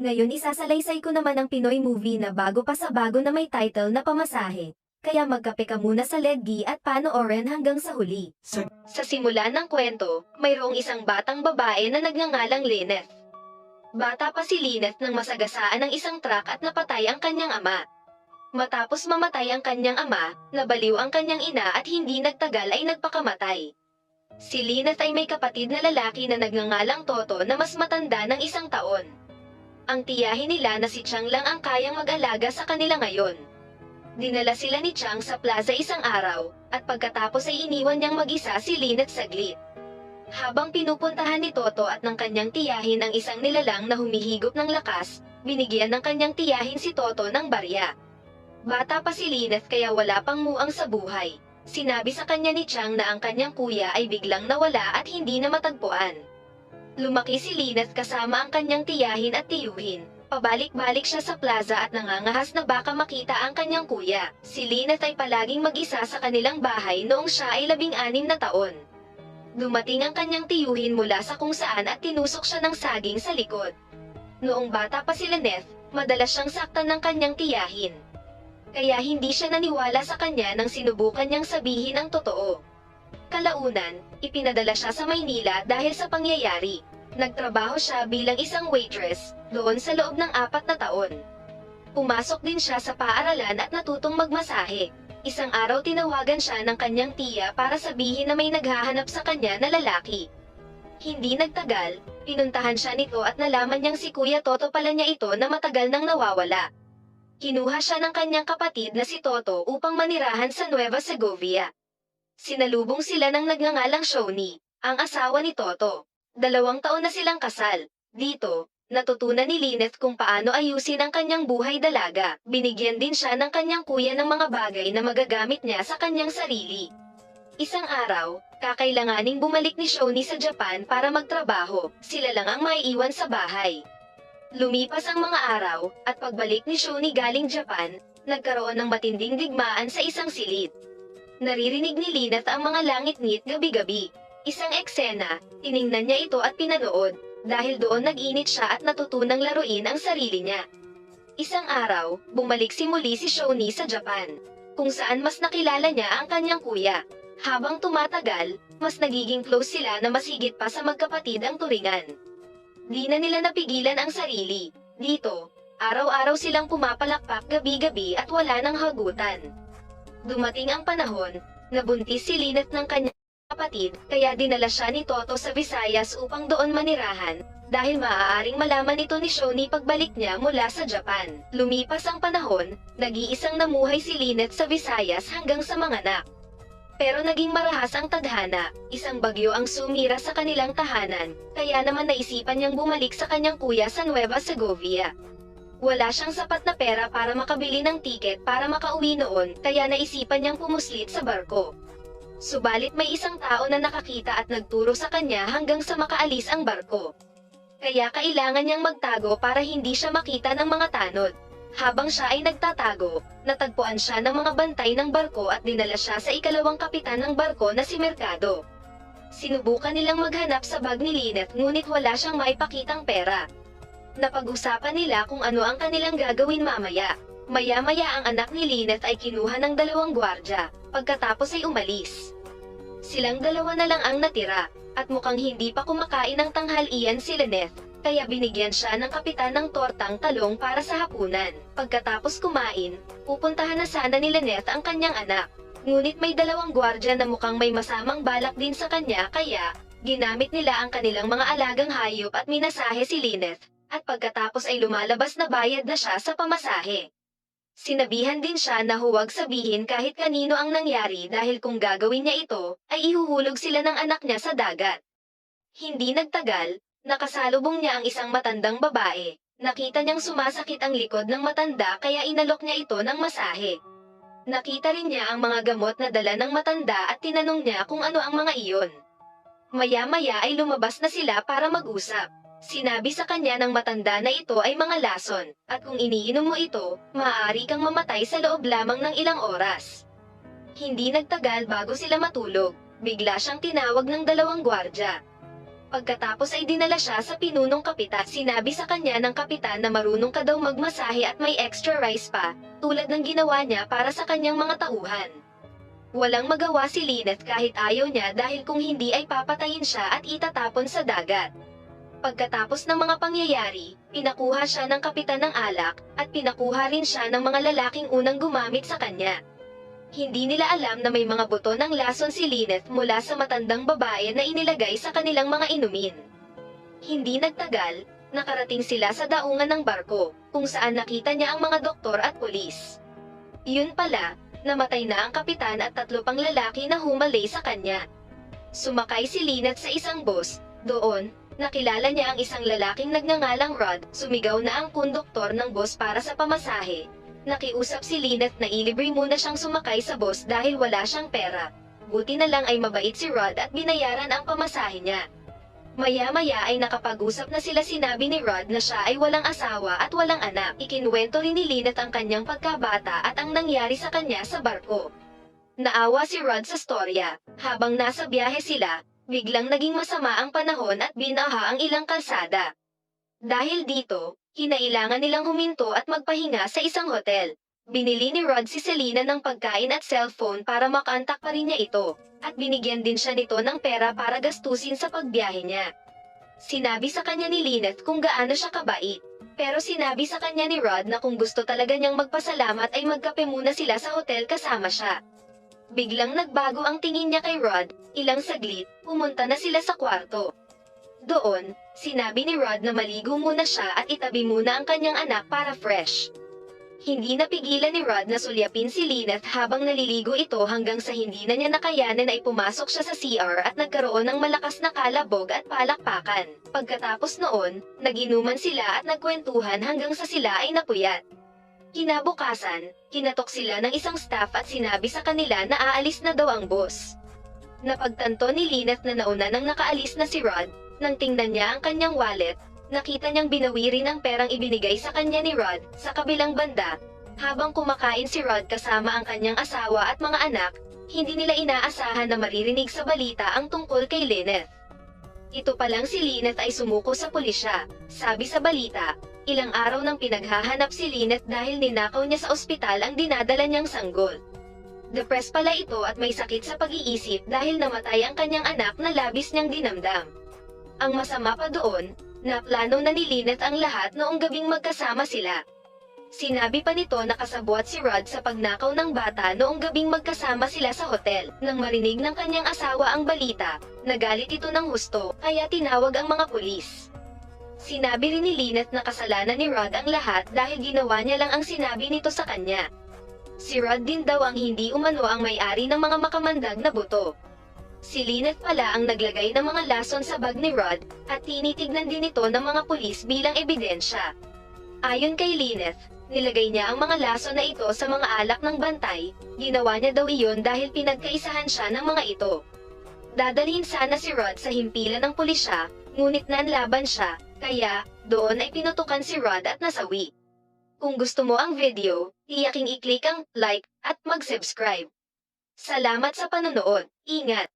Ngayon isasalaysay ko naman ang Pinoy movie na bago pa sa bago na may title na Pamasahe. Kaya magkape ka muna sa Ledgi at panoorin hanggang sa huli. Sa Sa simula ng kwento, mayroong isang batang babae na nagngangalang Lyneth. Bata pa si Lyneth nang masagasaan ng isang truck at napatay ang kanyang ama. Matapos mamatay ang kanyang ama, nabaliw ang kanyang ina at hindi nagtagal ay nagpakamatay. Si Lyneth ay may kapatid na lalaki na nagngangalang Toto na mas matanda ng isang taon. Ang tiyahin nila na si Chang lang ang kayang mag-alaga sa kanila ngayon. Dinala sila ni Chang sa plaza isang araw, at pagkatapos ay iniwan niyang mag-isa si Lynette saglit. Habang pinupuntahan ni Toto at ng kanyang tiyahin ang isang nilalang na humihigop ng lakas, binigyan ng kanyang tiyahin si Toto ng barya. Bata pa si Lynette kaya wala pang muang sa buhay. Sinabi sa kanya ni Chang na ang kanyang kuya ay biglang nawala at hindi na matagpuan. Lumaki si Lynette kasama ang kanyang tiyahin at tiyuhin. Pabalik-balik siya sa plaza at nangangahas na baka makita ang kanyang kuya. Si Lynette ay palaging mag-isa sa kanilang bahay noong siya ay labing-anim na taon. Dumating ang kanyang tiyuhin mula sa kung saan at tinusok siya ng saging sa likod. Noong bata pa si Lynette, madalas siyang saktan ng kanyang tiyahin. Kaya hindi siya naniwala sa kanya nang sinubukan niyang sabihin ang totoo. Kalaunan, ipinadala siya sa Maynila dahil sa pangyayari. Nagtrabaho siya bilang isang waitress, doon sa loob ng apat na taon. Pumasok din siya sa paaralan at natutong magmasahe. Isang araw tinawagan siya ng kanyang tiya para sabihin na may naghahanap sa kanya na lalaki. Hindi nagtagal, pinuntahan siya nito at nalaman niyang si Kuya Toto pala niya ito na matagal nang nawawala. Kinuha siya ng kanyang kapatid na si Toto upang manirahan sa Nueva Segovia. Sinalubong sila ng nagngangalang Shoni, ang asawa ni Toto. Dalawang taon na silang kasal. Dito, natutunan ni Lynette kung paano ayusin ang kanyang buhay dalaga. Binigyan din siya ng kanyang kuya ng mga bagay na magagamit niya sa kanyang sarili. Isang araw, kakailanganing bumalik ni Shoni sa Japan para magtrabaho. Sila lang ang maiiwan sa bahay. Lumipas ang mga araw, at pagbalik ni Shoni galing Japan, nagkaroon ng matinding digmaan sa isang silid. Naririnig ni Lynette ang mga langit-ngit gabi-gabi. Isang eksena, tiningnan niya ito at pinanood, dahil doon nag-init siya at natutunang laruin ang sarili niya. Isang araw, bumalik si muli si Shoni sa Japan, kung saan mas nakilala niya ang kanyang kuya. Habang tumatagal, mas nagiging close sila na mas higit pa sa magkapatid ang turingan. Di na nila napigilan ang sarili. Dito, araw-araw silang pumapalakpak gabi-gabi at wala nang hagutan. Dumating ang panahon, nabuntis si Lynette ng kanyang kapatid, kaya dinala siya ni Toto sa Visayas upang doon manirahan, dahil maaaring malaman nito ni Shoni pagbalik niya mula sa Japan. Lumipas ang panahon, nag-iisang namuhay si Lynette sa Visayas hanggang sa manganak. Pero naging marahas ang tadhana, isang bagyo ang sumira sa kanilang tahanan, kaya naman naisipan niyang bumalik sa kanyang kuya sa Nueva Segovia. Wala siyang sapat na pera para makabili ng tiket para makauwi noon, kaya naisipan niyang pumuslit sa barko. Subalit may isang tao na nakakita at nagturo sa kanya hanggang sa makaalis ang barko. Kaya kailangan niyang magtago para hindi siya makita ng mga tanod. Habang siya ay nagtatago, natagpuan siya ng mga bantay ng barko at dinala siya sa ikalawang kapitan ng barko na si Mercado. Sinubukan nilang maghanap sa bag ni Lynette ngunit wala siyang maipakitang pera. Napag-usapan nila kung ano ang kanilang gagawin mamaya. Maya-maya ang anak ni Lynette ay kinuha ng dalawang gwardya, pagkatapos ay umalis. Silang dalawa na lang ang natira, at mukhang hindi pa kumakain ng tanghalian si Lynette, kaya binigyan siya ng kapitan ng tortang talong para sa hapunan. Pagkatapos kumain, pupuntahan na sana ni Lynette ang kanyang anak. Ngunit may dalawang gwardya na mukhang may masamang balak din sa kanya kaya, ginamit nila ang kanilang mga alagang hayop at minasahe si Lynette, at pagkatapos ay lumalabas na bayad na siya sa pamasahe. Sinabihan din siya na huwag sabihin kahit kanino ang nangyari dahil kung gagawin niya ito, ay ihuhulog sila ng anak niya sa dagat. Hindi nagtagal, nakasalubong niya ang isang matandang babae. Nakita niyang sumasakit ang likod ng matanda kaya inalok niya ito ng masahe. Nakita rin niya ang mga gamot na dala ng matanda at tinanong niya kung ano ang mga iyon. Maya-maya ay lumabas na sila para mag-usap. Sinabi sa kanya ng matanda na ito ay mga lason, at kung iniinom mo ito, maaari kang mamatay sa loob lamang ng ilang oras. Hindi nagtagal bago sila matulog, bigla siyang tinawag ng dalawang gwardya. Pagkatapos ay dinala siya sa pinunong kapitan. Sinabi sa kanya ng kapitan na marunong ka daw magmasahe at may extra rice pa, tulad ng ginawa niya para sa kanyang mga tauhan. Walang magawa si Lynette kahit ayaw niya dahil kung hindi ay papatayin siya at itatapon sa dagat. Pagkatapos ng mga pangyayari, pinakuha siya ng kapitan ng alak, at pinakuha rin siya ng mga lalaking unang gumamit sa kanya. Hindi nila alam na may mga buto ng lason si Lynette mula sa matandang babae na inilagay sa kanilang mga inumin. Hindi nagtagal, nakarating sila sa daungan ng barko, kung saan nakita niya ang mga doktor at pulis. Yun pala, namatay na ang kapitan at tatlo pang lalaki na humalay sa kanya. Sumakay si Lynette sa isang bus, doon, nakilala niya ang isang lalaking nagngangalang Rod, sumigaw na ang konduktor ng bus para sa pamasahe. Nakiusap si Lynette na ilibre muna siyang sumakay sa bus dahil wala siyang pera. Buti na lang ay mabait si Rod at binayaran ang pamasahe niya. Maya-maya ay nakapag-usap na sila sinabi ni Rod na siya ay walang asawa at walang anak. Ikinwento rin ni Lynette ang kanyang pagkabata at ang nangyari sa kanya sa barko. Naawa si Rod sa storya. Habang nasa biyahe sila, biglang naging masama ang panahon at binaha ang ilang kalsada. Dahil dito, kinailangan nilang huminto at magpahinga sa isang hotel. Binili ni Rod si Selena ng pagkain at cellphone para makontak pa rin niya ito, at binigyan din siya nito ng pera para gastusin sa pagbiyahe niya. Sinabi sa kanya ni Lynette kung gaano siya kabait, pero sinabi sa kanya ni Rod na kung gusto talaga niyang magpasalamat ay magkape muna sila sa hotel kasama siya. Biglang nagbago ang tingin niya kay Rod, ilang saglit, pumunta na sila sa kwarto. Doon, sinabi ni Rod na maligo muna siya at itabi muna ang kanyang anak para fresh. Hindi napigilan ni Rod na sulyapin si Lynette habang naliligo ito hanggang sa hindi na niya nakayanan ay pumasok siya sa CR at nagkaroon ng malakas na kalabog at palakpakan. Pagkatapos noon, naginuman sila at nagkwentuhan hanggang sa sila ay napuyat. Kinabukasan, kinatok sila ng isang staff at sinabi sa kanila na aalis na daw ang boss. Napagtanto ni Lynette na nauna nang nakaalis na si Rod, nang tingnan niya ang kanyang wallet, nakita niyang binawi rin ang perang ibinigay sa kanya ni Rod sa kabilang banda. Habang kumakain si Rod kasama ang kanyang asawa at mga anak, hindi nila inaasahan na maririnig sa balita ang tungkol kay Lynette. Ito pa lang si Lynette ay sumuko sa pulisya. Sabi sa balita, ilang araw nang pinaghahanap si Lynette dahil ninakaw niya sa ospital ang dinadala niyang sanggol. Depressed pala ito at may sakit sa pag-iisip dahil namatay ang kanyang anak na labis niyang dinamdam. Ang masama pa doon, naplano na ni Lynette ang lahat noong gabing magkasama sila. Sinabi pa nito na kasabwat si Rod sa pagnakaw ng bata noong gabing magkasama sila sa hotel. Nang marinig ng kanyang asawa ang balita, nagalit ito ng husto, kaya tinawag ang mga pulis. Sinabi rin ni Lynette na kasalanan ni Rod ang lahat dahil ginawa niya lang ang sinabi nito sa kanya. Si Rod din daw ang hindi umano ang may-ari ng mga makamandag na buto. Si Lynette pala ang naglagay ng mga lason sa bag ni Rod at tinitignan din ito ng mga pulis bilang ebidensya. Ayon kay Lynette, nilagay niya ang mga lason na ito sa mga alak ng bantay, ginawa niya daw iyon dahil pinagkaisahan siya ng mga ito. Dadalhin sana si Rod sa himpilan ng pulisya, ngunit nanlaban siya, kaya, doon ay pinutukan si Rod at nasawi. Kung gusto mo ang video, tiyaking i-click ang like at mag-subscribe. Salamat sa panonood. Ingat!